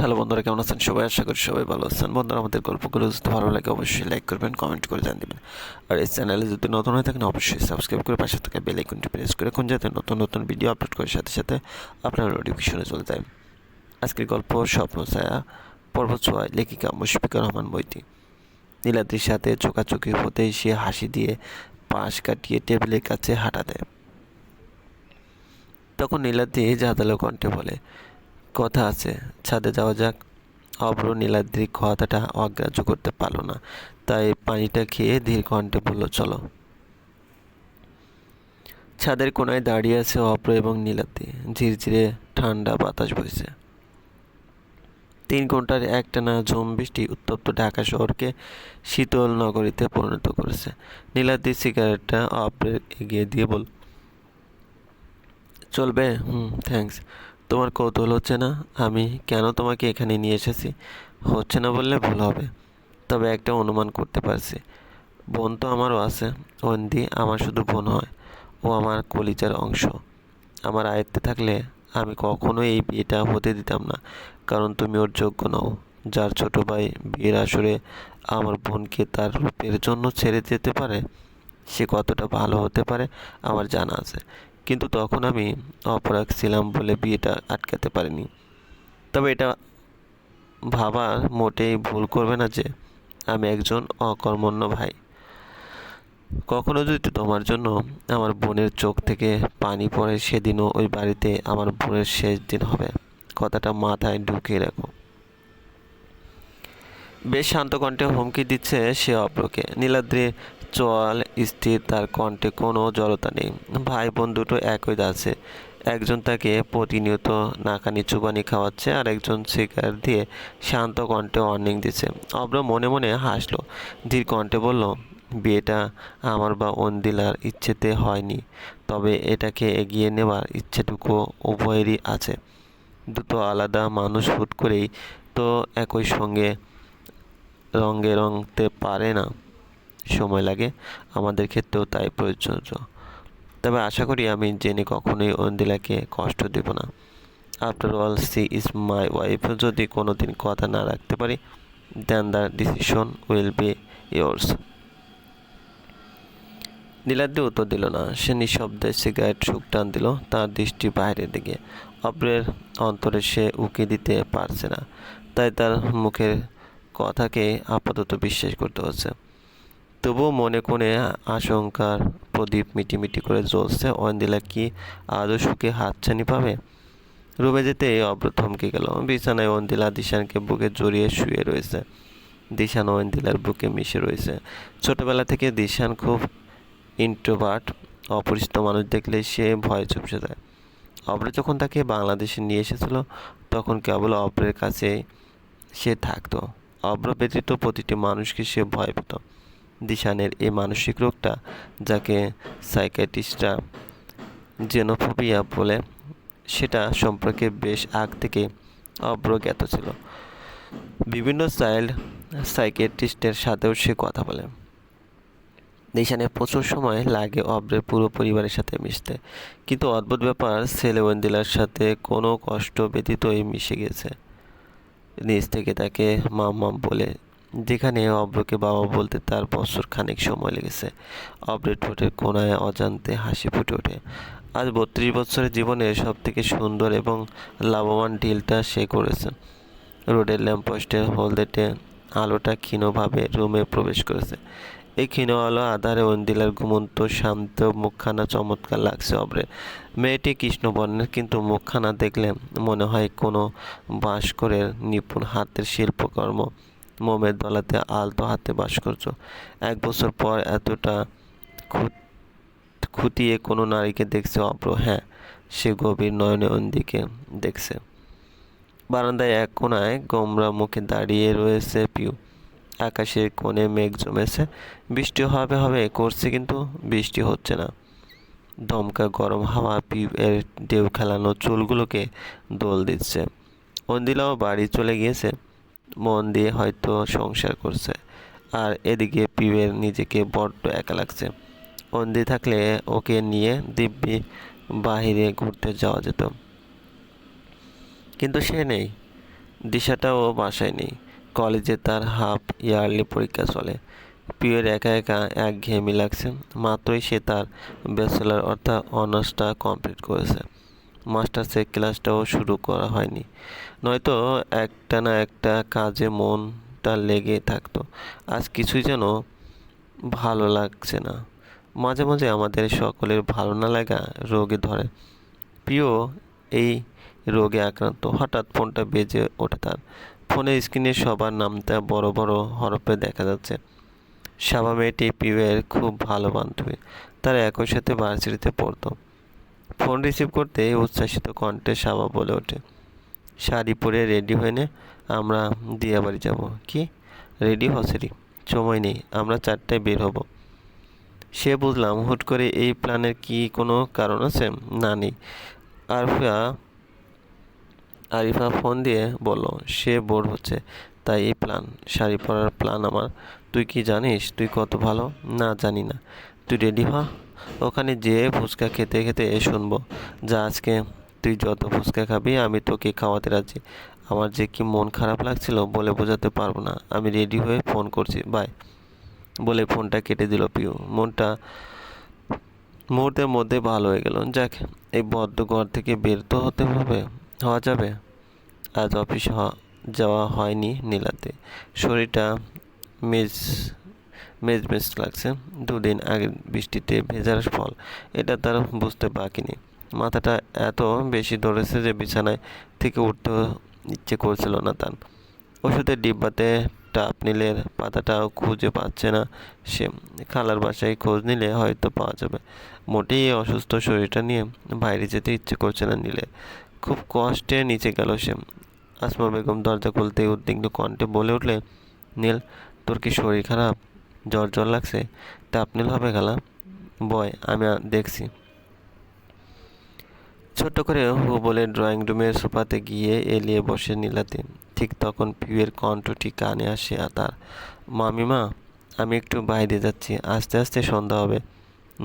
Hello বন্ধুরা, কেমন আছেন? সবাই আশা করি সবাই ভালো আছেন। বন্ধুরা, আমাদের গল্পগুলো যদি ভালো লাগে, অবশ্যই লাইক করবেন কমেন্ট করে জানিয়ে দেবেন। আর এই চ্যানেলে যদি নতুন হয়ে থাকেন, অবশ্যই সাবস্ক্রাইব করে পাশে থাকা বেল আইকনটি প্রেস করে কোন যাতে নতুন নতুন ভিডিও আপলোড করার সাথে সাথে আপনার নোটিফিকেশনে চলে যায়। আজকের গল্প স্বপ্ন ছায়া, পর্ব ছোঁয়ায় লেখিকা মুশফিকা রহমান বইটি। নীলাদ্রির সাথে চোখাচোখি হতেই সে হাসি দিয়ে পাশ কাটিয়ে টেবিলের কাছে হাঁটা দেয়। তখন নীলাদ্রি জাদালো কণ্ঠে বলে কথা আছে। ছাদে যাওয়া যাক। অব্র নীলাদ্রি কথাটা অগ্রাহ্য করতে পারল না। তাই পানিটা খেয়ে ধীর কণ্ঠে বলল, চলো। ছাদের কোনায় দাঁড়িয়ে আছে অব্র এবং নীলাদ্রি। ঝিরঝিরে ঠান্ডা বাতাস বইছে। তিন ঘণ্টার একটানা ঝুম বৃষ্টি উত্তপ্ত ঢাকা শহরকে শীতল নগরীতে পরিণত করেছে। নীলাদ্রি সিগারেটটা অব্রের এগিয়ে দিয়ে বল চলবে? Hmm, thanks. তোমার কৌতূহল হচ্ছে না? আমি কেন তোমাকে এখানে নিয়ে এসেছি? হচ্ছে না বললে ভুল হবে। তবে একটা অনুমান করতে পারছি। বোন তো আমারও আছে। অন্দি আমার শুধু বোন হয়। ও আমার কলিজার অংশ। আমার আয়ত্তে থাকলে আমি কখনোই এই বিয়েটা হতে দিতাম না। কারণ তুমি ওর যোগ্য নও। যার ছোট ভাই বিয়ের আসরে আমার বোনকে তার রূপের জন্য ছেড়ে যেতে পারে, সে কতটা ভালো হতে পারে আমার জানা আছে। কিন্তু তখন আমি অপরাগ ছিলাম বলে বিয়েটা আটকাতে পারিনি। তবে এটা ভাবা মোটেই ভুল করবে না যে আমি একজন অকর্মণ্য ভাই। কখনো যদি তোমার জন্য আমার বোনের চোখ থেকে পানি পড়ে, সেদিনও ওই বাড়িতে আমার বোনের শেষ দিন হবে। কথাটা মাথায় ঢুকিয়ে রাখো। বেশ শান্ত কণ্ঠে হুমকি দিচ্ছে সে অব্রকে নীলাদ্রি চোয়াল স্থির, তার কণ্ঠে কোনো জড়তা নেই। ভাই বোন দুটো একই আছে একজন তাকে প্রতিনিয়ত নাকানি চুবানি খাওয়াচ্ছে, আর একজন শিকার দিয়ে শান্ত কণ্ঠে ওয়ার্নিং দিচ্ছে। অব্র মনে মনে হাসলো। ধীর কণ্ঠে বলল, বিয়েটা আমার বা অন্দিলার ইচ্ছেতে হয়নি, তবে এটাকে এগিয়ে নেওয়ার ইচ্ছেটুকু উভয়েরই আছে। দুটো আলাদা মানুষ হুট করেই তো একই সঙ্গে রঙে রঙতে পারে না। সময় লাগে, আমাদের ক্ষেত্রেও তাই প্রযোজ্য তবে আশা করি আমি জেনে কখনোই অন্দিলাকে কষ্ট দেব না। After all she is my wife যদি কোনো দিন কথা না রাখতে পারি then the decision will be yours Niladri উত্তর দিল না। সে নিঃশব্দে সিগারেট সুখ টান দিল। তার দৃষ্টি বাইরের দিকে। অপ্রের অন্তরে সে উকি দিতে পারছে না। তাই তার মুখের কথাকে আপাতত বিশ্বাস করতে হচ্ছে। তবুও মনে কোণে আশঙ্কার প্রদীপ মিটিমিটি করে জ্বলছে। অন্দিলা কি আদৌ সুখে হাতছানি পাবে? রুমে যেতে অব্র থমকে গেল। বিছানায় অন্দিলা দিশানকে বুকে জড়িয়ে শুয়ে রয়েছে। দিশান অন্দিলার বুকে মিশে রয়েছে। ছোটবেলা থেকে দিশান খুব ইন্ট্রোভার্ট অপরিচিত মানুষ দেখলে সে ভয়ে চুপসে যায়। অব্র যখন তাকে বাংলাদেশে নিয়ে এসেছিল, তখন কেবল অব্রের কাছে সে থাকতো। অব্র ব্যতীত প্রতিটি মানুষকে সে ভয় পেত। দিশানের এই মানসিক রোগটা, যাকে সাইকাটিস্টরা জেনোফোবিয়া বলে, সেটা সম্পর্কে বেশ আগ থেকে অব্রজ্ঞাত ছিল। বিভিন্ন চাইল্ড সাইকেট্রিস্টের সাথেও সে কথা বলে। নিশানে প্রচুর সময় লাগে অব্রের পুরো পরিবারের সাথে মিশতে। কিন্তু অদ্ভুত ব্যাপার, ছেলে ওয়েন্দিলার সাথে কোনো কষ্ট ব্যতীতই মিশে গেছে। নিজ থেকে তাকে মাম মাম বলে যেখানে অব্রকে বাবা বলতে তার বছর খানিক সময় লেগেছে। অব্রের ঠোঁটের কোনায় অজান্তে হাসি ফুটে ওঠে। আজ বত্রিশ বছরের জীবনে সব থেকে সুন্দর এবং লাভবান ডিলটা সে করেছে। রোডের ল্যাম্পপোস্টের হলদেটে আলোটা ক্ষীণভাবে রুমে প্রবেশ করেছে। এই ক্ষীণ আলো আধারে অন্দিলার ঘুমন্ত, শান্ত মুখখানা চমৎকার লাগছে অব্রে মেয়েটি কৃষ্ণবর্ণের, কিন্তু মুখখানা দেখলে মনে হয় কোনো ভাস্করের নিপুণ হাতের শিল্পকর্ম। মোমের দলাতে আলতো হাতে বাস ভাস্কর্য এক বছর পর এতটা খুঁটিয়ে কোনো নারীকে দেখছে অপ্র হ্যাঁ সে গভীর নয়নে অন্দিকে দেখছে। বারান্দায় এক কোনায় গোমরা মুখে দাঁড়িয়ে রয়েছে পিউ। আকাশের কোণে মেঘ জমেছে। বৃষ্টি হবে হবে করছে কিন্তু বৃষ্টি হচ্ছে না। দমকা গরম হাওয়া পিউ এর ঢেউ খেলানো চুলগুলোকে দোল দিচ্ছে। অন্দিলাও বাড়ি চলে গিয়েছে। মন দিয়ে হয়তো সংসার করছে। আর এদিকে পিউয়ের নিজেকে বড্ড একা লাগছে। অন্দি থাকলে ওকে নিয়ে দিব্যি বাহিরে ঘুরতে যাওয়া যেত। কিন্তু সে নেই। দিশাটাও বাসায় নেই। কলেজে তার হাফ ইয়ারলি পরীক্ষা চলে। প্রিয়ের একা একা এক ঘেয়েমি লাগছে। মাত্রই সে তার ব্যাচেলার অর্থাৎ অনার্সটা কমপ্লিট করেছে। মাস্টার্সের ক্লাসটাও শুরু করা হয়নি। নয়তো একটা না একটা কাজে মনটা লেগে থাকতো। আজ কিছুই যেন ভালো লাগছে না। মাঝে মাঝে আমাদের সকলের ভালো না লাগা রোগে ধরে। প্রিয়, এই রোগে আক্রান্ত। হঠাৎ ফোনটা বেজে ওঠে তার। ফোনের স্ক্রিনে সবার নামটা বড় বড় হরফে দেখা যাচ্ছে। সাবা মেয়েটি প্রিয়ের খুব ভালো বান্ধবী। তারা একই সাথে ভার্সিটিতে পড়তো। ফোন রিসিভ করতে উচ্ছ্বাসিত কণ্ঠে সাবা বলে ওঠে। শাড়ি পরে রেডি হয়ে নে আমরা দিয়া বাড়ি যাব। কি? রেডি হসেরি। সময় নেই, আমরা চারটায় বের হব। সে বুঝলাম হুট করে এই প্ল্যানের কি কোনো কারণ আছে? না নেই। আরফা আরিফা ফোন দিয়ে বলল, সে বোর হচ্ছে, তাই এই প্ল্যান, শাড়ি পরার প্ল্যান আমার। তুই কি জানিস, তুই কত ভালো? না জানি না। তুই রেডি হ। ওখানে যেয়ে ফুচকা খেতে খেতে এ শুনব, যা আজকে তুই যত ফুচকা খাবি, আমি তোকে খাওয়াতে রাজি। আমার যে কি মন খারাপ লাগছিল বলে বোঝাতে পারব না। আমি রেডি হয়ে ফোন করছি, বাই। বলে ফোনটা কেটে দিল পিউ। মনটা মুহূর্তের মধ্যে ভালো হয়ে গেল। যাক, এই বদ্ধ ঘর থেকে বের তো হতে হবে, হওয়া যাবে। আজ অফিস যাওয়া হয়নি নীলাতে। শরীরটা মেজ মেজ মেজ লাগছে। দুদিন আগে বৃষ্টিতে ভেজার ফল। এটা তার বুঝতে বাকি নেই মাথাটা এত বেশি ধরেছে যে বিছানায় থেকে উঠতে ইচ্ছে করছিল না তার। ওষুধের ডিব্বাতে টাপ নিলের পাতাটাও খুঁজে পাচ্ছে না সে। খালার বাসায় খোঁজ নিলে হয়তো পাওয়া যাবে। মোটেই অসুস্থ শরীরটা নিয়ে বাইরে যেতে ইচ্ছে করছে না নিলে। খুব কষ্টে নিচে গেল সে। আসমা বেগম দরজা খুলতে উদ্বিগ্ন কণ্ঠে বলে উঠলে, নীল, তোর কি শরীর খারাপ? জ্বর জ্বর লাগছে টাপ নীল হবে খালা। বয়, আমি দেখছি। ছোট্ট করে হু বলে ড্রয়িং রুমের সোফাতে গিয়ে এলিয়ে বসে নীলাতে। ঠিক তখন পিউয়ের কণ্ঠটি কানে আসে আর তার মামিমা আমি একটু বাইরে যাচ্ছি, আস্তে আস্তে সন্ধ্যা হবে।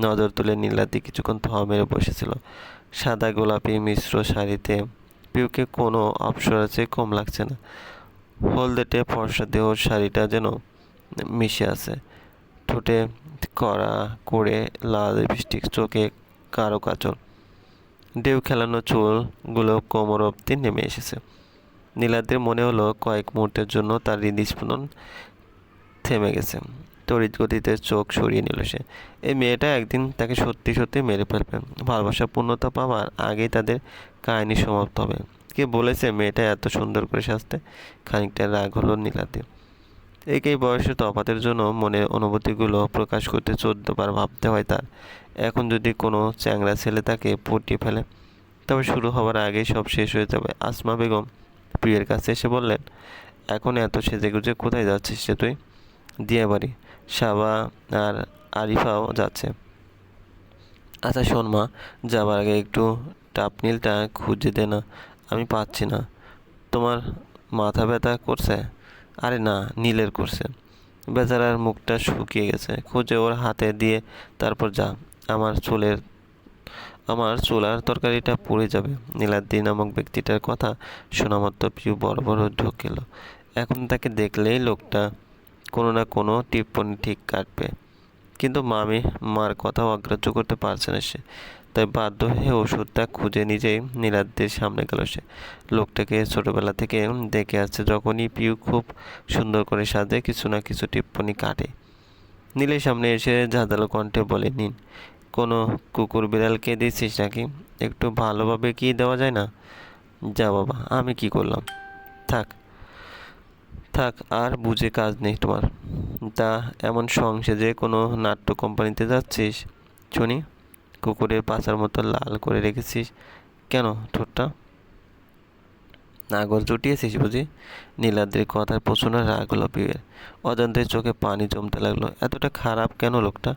নজর তুলে নীলাতি কিছুক্ষণ থ মেরে বসেছিল। সাদা গোলাপি মিশ্র শাড়িতে পিউকে কোনো অপসরার আছে, কম লাগছে না। হলদেটে ফর্সা দেহ শাড়িটা যেন মিশে আছে। ঠোঁটে কড়া করে লাল লিপস্টিক চোখে কারও কাচল। ঢেউ খেলানো চুলগুলো কোমর অব্দি নেমে এসেছে। নীলাদের মনে হলো কয়েক মুহূর্তের জন্য তার হৃদস্পন্দন থেমে গেছে। তড়িৎ গতিতে চোখ সরিয়ে নিল সে। এই মেয়েটা একদিন তাকে সত্যি সত্যি মেরে ফেলবে। ভালোবাসা পূর্ণতা পাওয়ার আগেই তাদের কাহিনী সমাপ্ত হবে। কে বলেছে মেয়েটা এত সুন্দর করে সাজতে? খানিকটা রাগ হলো নীলাতে এই বয়সে তফাতের জন্য মনের অনুভূতিগুলো প্রকাশ করতে চোদ্দ বার ভাবতে হয় তার। এখন যদি কোনো চ্যাংরা ছেলে তাকে পটিয়ে ফেলে, তবে শুরু হওয়ার আগেই সব শেষ হয়ে যাবে। আসমা বেগম প্রিয়ের কাছে এসে বললেন, এখন এত সেজে গুজে কোথায় যাচ্ছিস সে তুই? দিয়ে বাড়ি সাবা আর আরিফাও যাচ্ছে। আচ্ছা শোন মা, যাবার আগে একটু টাপনিলটা খুঁজে দে না, আমি পাচ্ছি না। তোমার মাথা ব্যথা করছে? আরে না, নীলের করছে। বেচারার মুখটা শুকিয়ে গেছে। খুঁজে ওর হাতে দিয়ে তারপর যা, আমার চুলের, আমার চুলার তরকারিটা পড়ে যাবে। নীলাদ্রি নামক ব্যক্তিটার কথা শোনা মাত্র পিউ বড় বড় ঢুকিল। এখন তাকে দেখলেই লোকটা কোনো না কোনো টিপ্পনি ঠিক কাটবে। কিন্তু মামি মার কথা অগ্রাহ্য করতে পারছে না সে। তাই বাধ্য হয়ে ওষুধটা খুঁজে নিজেই নীলাদ্রির সামনে গেল সে। লোকটাকে ছোটোবেলা থেকে দেখে আসছে যখনই পিউ খুব সুন্দর করে সাজে, কিছু না কিছু টিপ্পনি কাটে। নীলের সামনে এসে ঝাঁধালো কণ্ঠে বলে, নিন, কোনো কুকুর বিড়ালকে দিচ্ছিস নাকি? একটু ভালোভাবে কি দেওয়া যায় না? যা বাবা, আমি কি করলাম? থাক থাক, আর বুঝে কাজ নেই তোমার। তা এমন সংসে যে কোনো নাট্য কোম্পানিতে যাচ্ছিস, শুনি, কুকুরের পাচার মতো লাল করে রেখেছিস। কেন ঠোঁটটা? নাগর জুটিয়েছিস বুঝি? নীলাদ্রির কথার প্রচণ্ড রাগ হলো পিউয়ের অজান্তে চোখে পানি জমতে লাগল। এতটা খারাপ কেন লোকটা?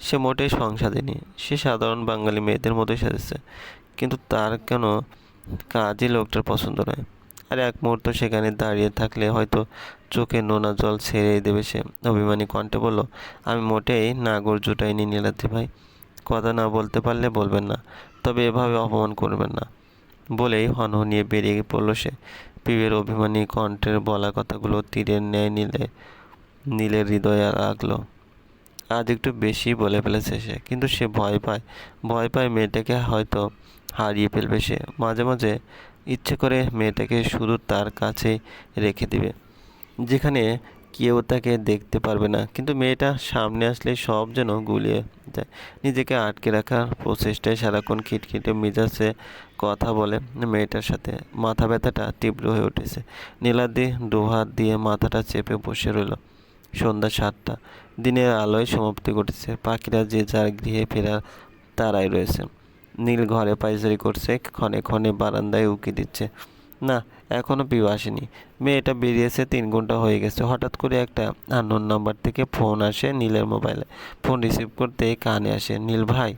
সে মোটেই সংসাদিনী সে সাধারণ বাঙালি মেয়েদের মতোই সাজেছে। কিন্তু তার কেন কাজই লোকটার পছন্দ নয়। আর এক মুহূর্ত সেখানে দাঁড়িয়ে থাকলে হয়তো চোখে নোনা জল ছেড়ে দেবে সে। অভিমানী কণ্ঠে বলল, আমি মোটেই নাগর জুটাইনি নীলাদ্রি ভাই। কথা না বলতে পারলে বলবেন না, তবে এভাবে অপমান করবেন না। বলেই হনহনিয়ে বেরিয়ে পড়ল সে। পিবের অভিমানী কণ্ঠের বলা কথাগুলো তীরের ন্যায় নিলে, নীলের হৃদয়ে লাগল আজ একটু বেশি বলে ফেলেছে সে, কিন্তু সে ভয় পায়। ভয় পায় মেয়েটাকে হয়তো হারিয়ে ফেলবে সে। মাঝে মাঝে ইচ্ছে করে মেয়েটাকে শুধু তার কাছে রেখে দিবে। যেখানে কেউ তাকে দেখতে পারবে না। কিন্তু মেয়েটা সামনে আসলে সব যেন গুলিয়ে যায়। নিজেকে আটকে রাখার প্রচেষ্টায় সারাক্ষণ খিটখিটে মেজাজে কথা বলে মেয়েটার সাথে। মাথা ব্যথাটা তীব্র হয়ে উঠেছে। নীলাদি দুহাত দিয়ে মাথাটা চেপে বসে রইল। সন্ধ্যা সাতটা। দিনের আলোয় সমাপ্তি ঘটেছে। পাখিরা যে যার গৃহে ফেরার তারাই রয়েছে। নীল ঘরে পাইচারি করছে, ক্ষণে ক্ষণে বারান্দায় উকি দিচ্ছে। না এখনও পিউ আসেনি। মেয়েটা বেরিয়েছে, তিন ঘণ্টা হয়ে গেছে। হঠাৎ করে একটা আননোন নাম্বার থেকে ফোন আসে নীলের মোবাইলে ফোন রিসিভ করতে কানে আসে, নীল ভাই